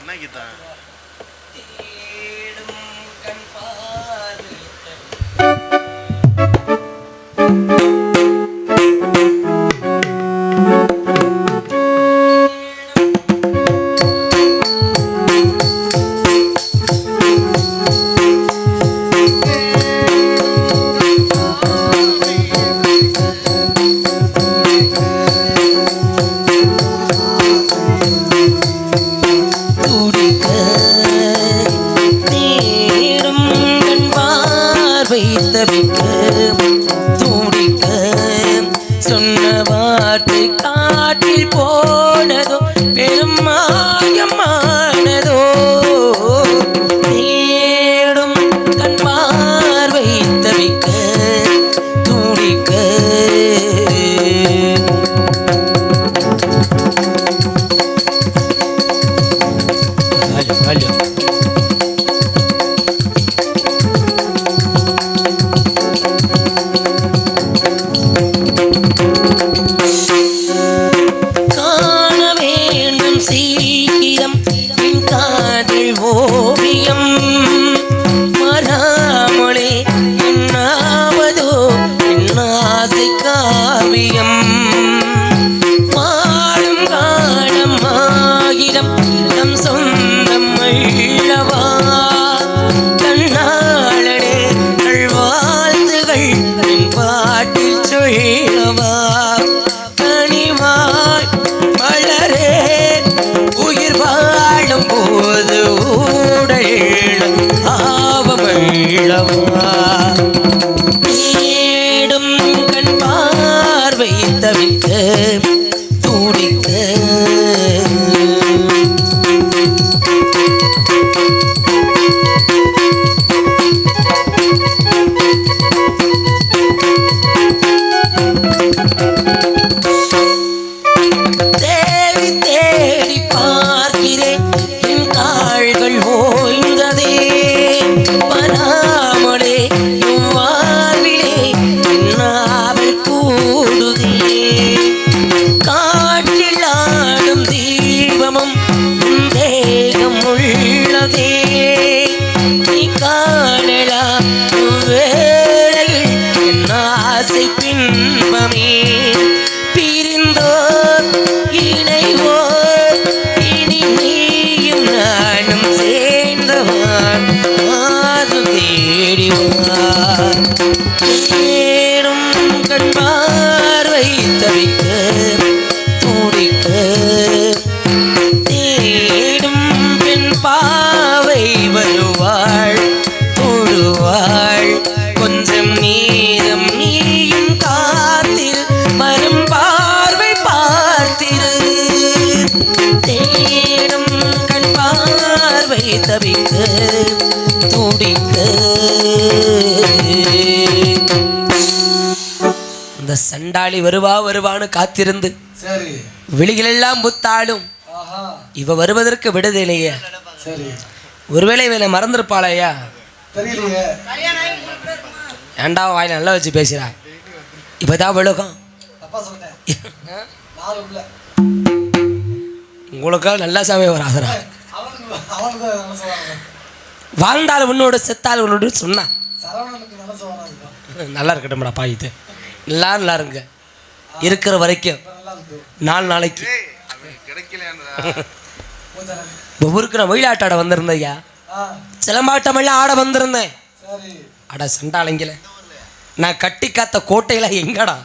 என்ன கீதா அந்த சண்டாளி வருவா வருவான்னு காத்திருந்து விழிகளெல்லாம் புத்தாளும் இவ வருவதற்கு விடுதலையே. ஒருவேளை இவனை மறந்துருப்பாளையா? ஏண்டா வாயில் நல்லா வச்சு பேசுகிறா இப்போதான் விழுகம் உங்களுக்காக நல்லா சாமி வராதரா வாழ்ந்தால் உன்னோட செத்தால் உன்னோட சொன்னான். நல்லா இருக்கட்டும்டா பாயிட்டு நல்லா நல்லா இருங்க இருக்கிற வரைக்கும். நாலு நாளைக்கு. ஒவ்வொருக்கு நான் மயிலாட்டாட வந்திருந்தேன் ஐயா சிலம்பாட்டம் எல்லாம் ஆட வந்திருந்தேன். அட சண்டாளைங்கள நான் கட்டி காத்த கோட்டையெல்லாம் எங்கடா?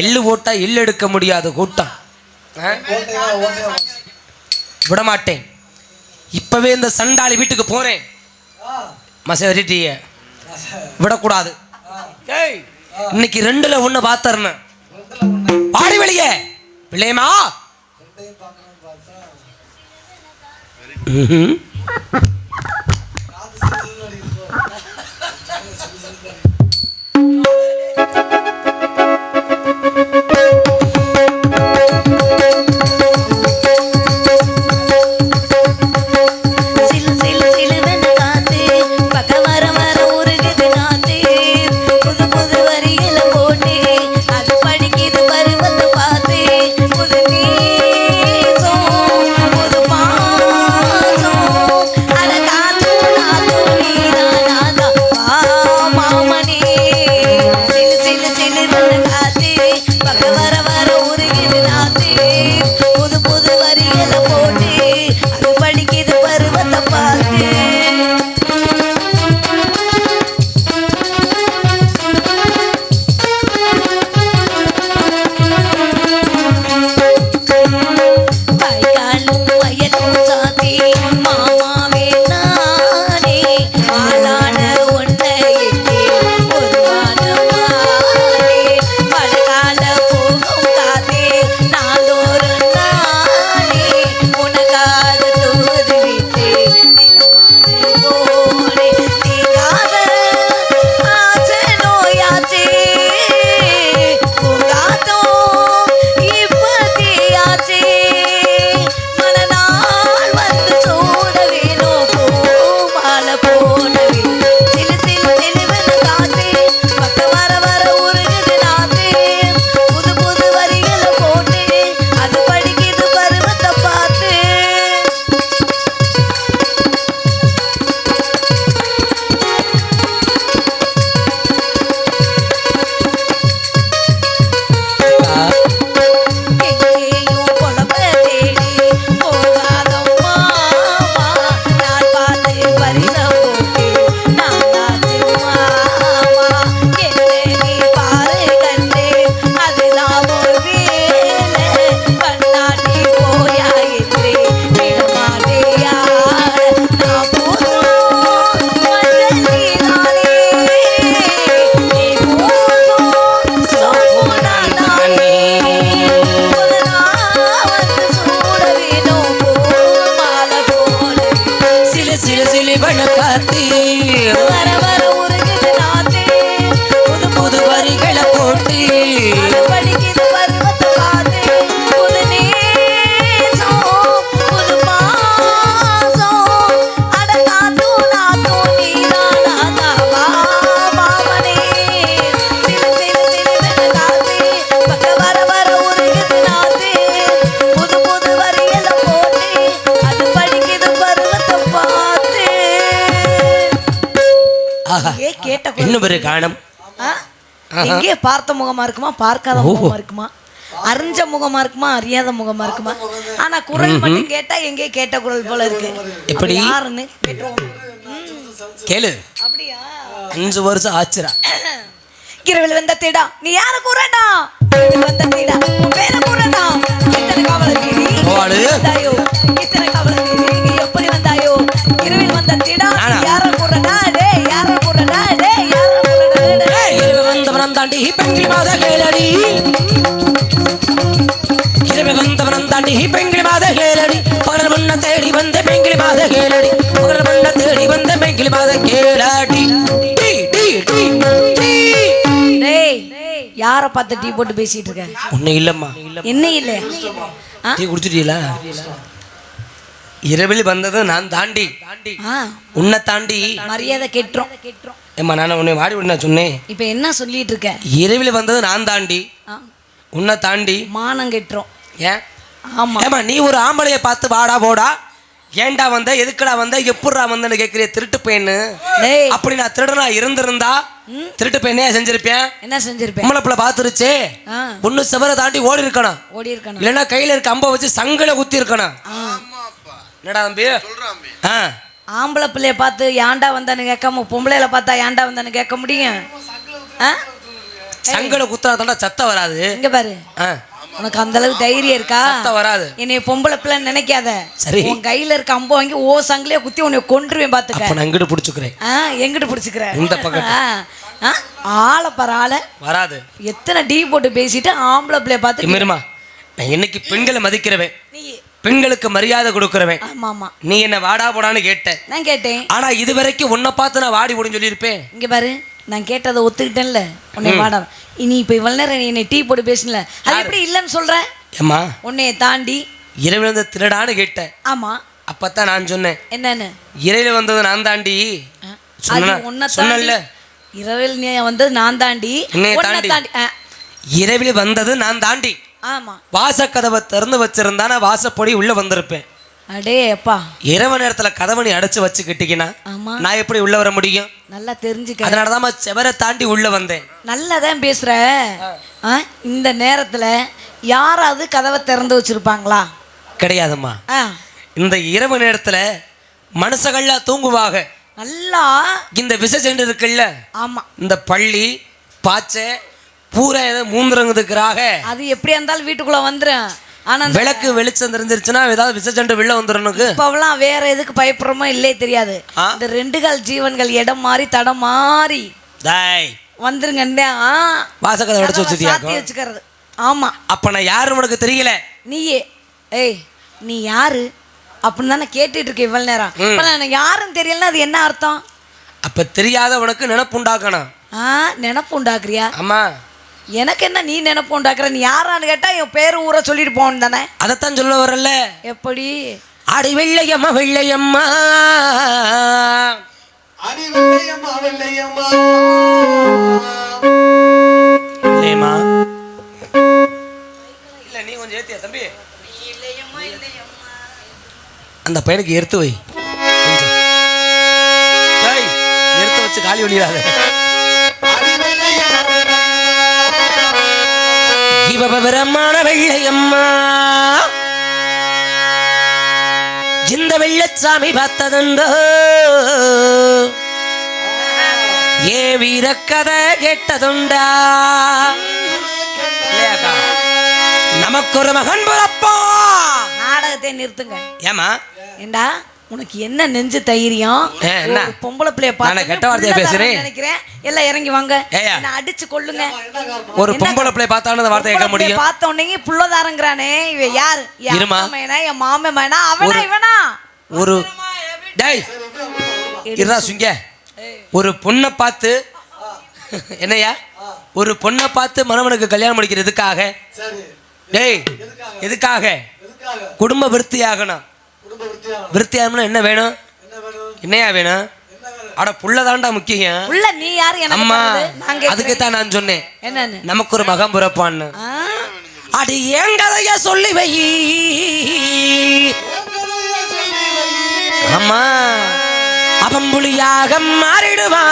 எள்ளு ஓட்டா எள்ளு எடுக்க முடியாத கூட்டம். விடமாட்டேன். இப்பவே இந்த சண்டாளி வீட்டுக்கு போறேன். மசை. விடக்கூடாது. இன்னைக்கு ரெண்டுல ஒண்ணு பாத்தர்னு. பாடி வெளியே. பிள்ளையமா Mm-hmm. பேரு காணும்? எங்கே பார்த்த முகமா இருக்குமா? பார்க்காத முகமா இருக்குமா? அறிஞ்ச முகமா இருக்குமா? அறியாத முகமா இருக்குமா? ஆனா குரல் மட்டும் கேட்டா எங்கே கேட்ட குரல் போல இருக்கு. எப்படி? யாருன்னு கேளு. அப்படியா? அஞ்சு வருஷம் ஆச்சுரா இரவில் வந்த தேடா. நீ யார கூறடா? இரவில் வந்த தேடா. உன் பேர கூறடா. இத்தனை காவல. வந்தாயோ? இத்தனை நீ எப்படி வந்தாயோ? இரவில் வந்த தேடா பெங்கிலி மாத கேளடி இரவு வந்தவனம் தாண்டி பெங்கிலி மாத கேளடி பகல் முன்ன தேடி வந்த பெங்கிலி மாத கேளடி பகல் முன்ன தேடி வந்த பெங்கிலி மாத கேளாடி யார பார்த்து டீ போட்டு பேசிட்டு இருக்க? ஒன்னும் இல்லம்மா. என்ன இல்ல? டீ குடிச்சிட்டீங்களா இரவில் வந்தது நான் தாண்டி ஆ, உன்னை தாண்டி மரியாதை கெட்டுறோம் ஏம்மா நான் உன்னை வாடி விட சொன்னேன். இப்ப என்ன சொல்லிட்டு இருக்க? இரவில் வந்தது நான் தாண்டி உன்னை தாண்டி. மானம் கெட்டுறோம் ஏன்? ஆமா. ஏமா நீ ஒரு ஆம்பளைய பார்த்து வாடா போடா. ஏன்டா வந்த எதுக்குடா வந்த எப்படிடா வந்தன்னு கேட்குறிய திருட்டு பையனு அப்படி நான் திருடனா இருந்திருந்தா திருட்டு பையனே செஞ்சிருப்பேன்? என்ன செஞ்சிருப்பேன்? பொம்பளை பிள்ளை பார்த்துருச்சே ஒன்று செவரை தாண்டி ஓடி இருக்கணும். ஓடி இருக்கணும். இல்லைன்னா கையில இருக்க அம்பை வச்சு சங்கில குத்தி இருக்கணும். என்னடா தம்பி. ஆ. ஆம்பளை பிள்ளைய பார்த்து ஏன்டா வந்தான்னு கேட்காம பொம்பளையில பார்த்தா ஏன்டா வந்தான்னு கேட்க முடியும்? ஆ? சங்கில குத்துறா தாண்டா சத்தம் வராது. இங்க பாரு. உனக்கு அந்த அளவுக்கு தைரியம் இருக்கா? சத்தம் வராது. என்னைய பொம்பளை பிள்ளைன்னு நினைக்காத. சரி. உன் கையில இருக்க அம்பு வாங்கி ஓ சங்கிலியே குத்தி உன்னை கொன்றுவேன் பாத்துக்க. நான் இங்கிட்டு பிடிச்சிக்கிறேன்? ஆ எங்கிட்டு பிடிச்சிக்கிற? இந்த பக்கம். ஆளை பாரு ஆளை வராது. எத்தனை டீ போட்டு பேசிட்டு ஆம்பளை பிள்ளைய பார்த்து இம்மிருமா நான் இன்னைக்கு பெண்களை மதிக்கிறவன்? பெண்களுக்கு மரியாதை கொடுக்கிறவன். நீ என்ன வாடா போடான்னு கேட்ட. நான் கேட்டேன். ஆனா இது வரைக்கும் உன்னை பார்த்து நான் வாடி முடின்னு சொல்லியிருப்பேன். இங்க பாரு நான் கேட்டதை ஒத்துக்கிட்டேன்ல. உன்னை வாடா. இனி இப்ப இவ்வளவு நேரம் என்னை டீ போட்டு பேசல அது எப்படி இல்லைன்னு சொல்ற? ஏம்மா? உன்னைய தாண்டி. இரவில் வந்த திருடான்னு கேட்டேன் ஆமா. அப்பத்தான் நான் சொன்னேன். என்னன்னு? இரவில் வந்தது நான் தாண்டி. சொன்னல இரவில் நீ வந்தது நான் தாண்டி. இரவில் வந்தது நான் தாண்டி. வாசக்கதவை திறந்து வச்சிருந்தா நான் வாசப்படி உள்ள வந்திருப்பேன். அடே அப்பா இரவு நேரத்துல கதவை நீ அடைச்சு வச்சுக்கிட்டீங்கன்னா நான் எப்படி உள்ள வர முடியும்? நல்லா தெரிஞ்சுக்க. அதனாலதான் செவரை தாண்டி உள்ள வந்தேன். நல்லா தான் பேசுற இந்த நேரத்துல யாராவது கதவை திறந்து வச்சிருப்பாங்களா? கிடையாதும்மா. ஆ, இந்த இரவு நேரத்துல மனுஷகள்லாம் தூங்குவாங்க. நல்லா இந்த விசஜெண்டு இருக்குல்ல? ஆமா. இந்த பள்ளி பாச்சை பூரா ஏதோ மூந்துறங்குதுக்காக அது எப்படியா இருந்தாலும் வீட்டுக்குள்ள வந்துரும். ஆனா விளக்கு வெளிச்சம் தெரிஞ்சிருச்சுன்னா ஏதாவது விசஜெண்டு வெளில வந்துடுனுக்கு இப்பவெல்லாம் வேற எதுக்கு பயப்படுறோமோ இல்லே தெரியாது? இந்த ரெண்டு கால் ஜீவன்கள் இடம் மாறி தடம் மாறி டாய். வந்துருங்க வாசக்கதை அடைச்சு சாத்தி வச்சுட்டியாக்கும் வச்சுக்கிறது. ஆமா. அப்ப நான் யாருன்னு உனக்கு தெரியல? நீயே. ஏய் நீ யாரு? அப்படின்னு தானே கேட்டுட்டு இருக்க இவ்வளவு நேரம். இப்ப நான் யாருன்னு தெரியலன்னா அது என்ன அர்த்தம்? அப்ப தெரியாத உனக்கு நினப்பு உண்டாக்கணும். ஆ நினப்பு உண்டாக்குறியா? ஆமா. எனக்கு என்ன நீ நினப்பு உண்டாக்குற? நீ யாரான்னு கேட்டா என் பேரு ஊரை சொல்லிட்டு போகணும் தானே. அதைத்தான் சொல்ல வரல. எப்படி? அடி வெள்ளையம்மா வெள்ளையம்மா. அடி வெள்ளையம்மா வெள்ளையம்மா. வெள்ளையம்மா. இல்ல நீ கொஞ்சம் ஏத்தியா தம்பி? அந்த பையனுக்கு எடுத்து வை. எடுத்து வச்சு காலி வெளியிடாத பிரமான வெள்ளையம்மா. இந்த வெள்ளச்சாமி பார்த்ததுண்டோ ஏ வீரக்கதை கேட்டதுண்டா? நமக்கு ஒரு மகன் பிறப்பா நாடகத்தை நிறுத்துங்க. ஏமா ஏண்டா? உனக்கு என்ன நெஞ்சு தைரியம்? என்ன? ஒரு பொம்பளை பிள்ளைய பார்த்து கெட்ட வார்த்தையா பேசுறேன்? நினைக்கிறேன். எல்லாம் இறங்கி வாங்க. என்ன அடிச்சு கொள்ளுங்க ஒரு பொம்பளை பிள்ளை பார்த்தாலும் அந்த வார்த்தை கேட்க பிள்ளைய முடியும். பார்த்த உடனே புள்ளதாரங்கிறானே. இவன் யாரு? என் இருமா. என் மாமன் மகனா அவனா ஒரு- இவனா? ஒரு டேய் இருடா சுங்க. ஒரு பொண்ணை பார்த்து என்னய்யா? ஒரு பொண்ணை பார்த்து மணவனுக்கு கல்யாணம் முடிக்கிறதுக்காக சரி. டேய் எதுக்காக? எதுக்காக? குடும்ப விருத்தி ஆகணும் விருத்தியாரம்னா என்ன வேணும்? என்னையா வேணும்? அட புள்ளதாண்டா முக்கியம். புள்ள நீ யாரு? அம்மா அதுக்கு தான் நான் சொன்னேன். என்னன்னு? நமக்கு ஒரு மகம் புறப்பான் அது ஏன் கதைய சொல்லி வை. அம்மா அவன் புலியாக மாறிடுவான்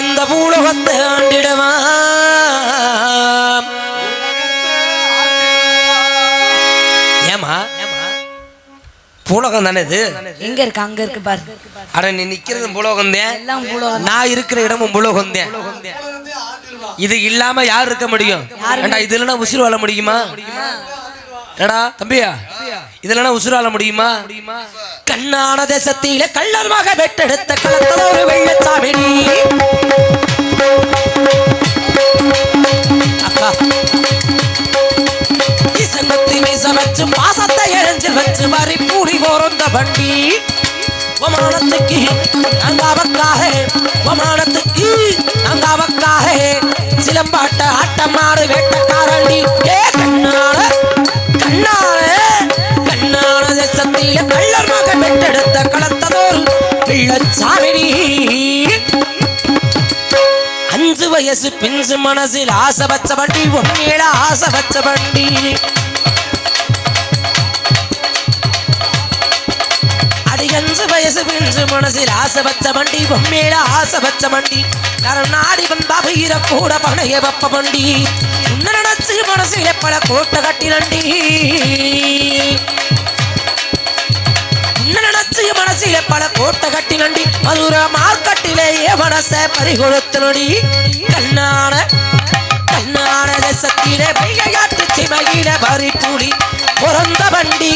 இந்த பூலகத்தை ஆண்டிடுவான் பூலோகம் தானே இது? எங்க இருக்கு? அங்க இருக்கு பாரு. அட நீ நிக்கிறது பூலோகம் தான். நான் இருக்கிற இடமும் பூலோகம் தான். இது இல்லாம யார் இருக்க முடியும்? ஏண்டா இது இல்லைன்னா உசுறு வாழ முடியுமா? ஏடா தம்பியா இதுலனா வாழ முடியுமா? கண்ணான தேசத்தில கள்ளர்மாக வெட்டெடுத்த களத்தத ஒரு வெள்ளச்சாமிடி அக்கா மீச வச்சு பாசத்தை எழிஞ்சு வச்சு வரி பூடி போறந்த வண்டி. ஒமானத்துக்கு நாங்க அவக்காக ஒமானத்துக்கு நாங்க அவக்காக சிலம்பாட்ட ஆட்டமாறு வேட்டக்காரண்டி. ஏ கண்ணால கண்ணால கண்ணால தேசத்தில கள்ளர் மக பெற்றெடுத்த களத்ததோர் பிள்ளச்சாமிடி அஞ்சு வயசு பிஞ்சு மனசில் ஆசை வச்ச வண்டி உண்மையில ஆசை வச்ச வண்டி. அஞ்சு பிஞ்சு மனசில் ஆசை வச்ச வண்டி பொம்மேல ஆசை வச்ச வண்டி கருணாடி வந்தா வீர கூட பணைய வப்ப வண்டி உன்ன நினைச்சு மனசில பல கோட்டை கட்டி நண்டி நினைச்சு மனசில பல கோட்டை கட்டி நண்டி மதுர மார்க்கட்டிலேயே மனச பறிகொடுத்து நொடி கண்ணான கண்ணான தேசத்திலே பையாட்டு சிமையில பறிப்புடி பிறந்த வண்டி.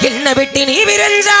என்ன விட்டு நீ விரைஞ்சா?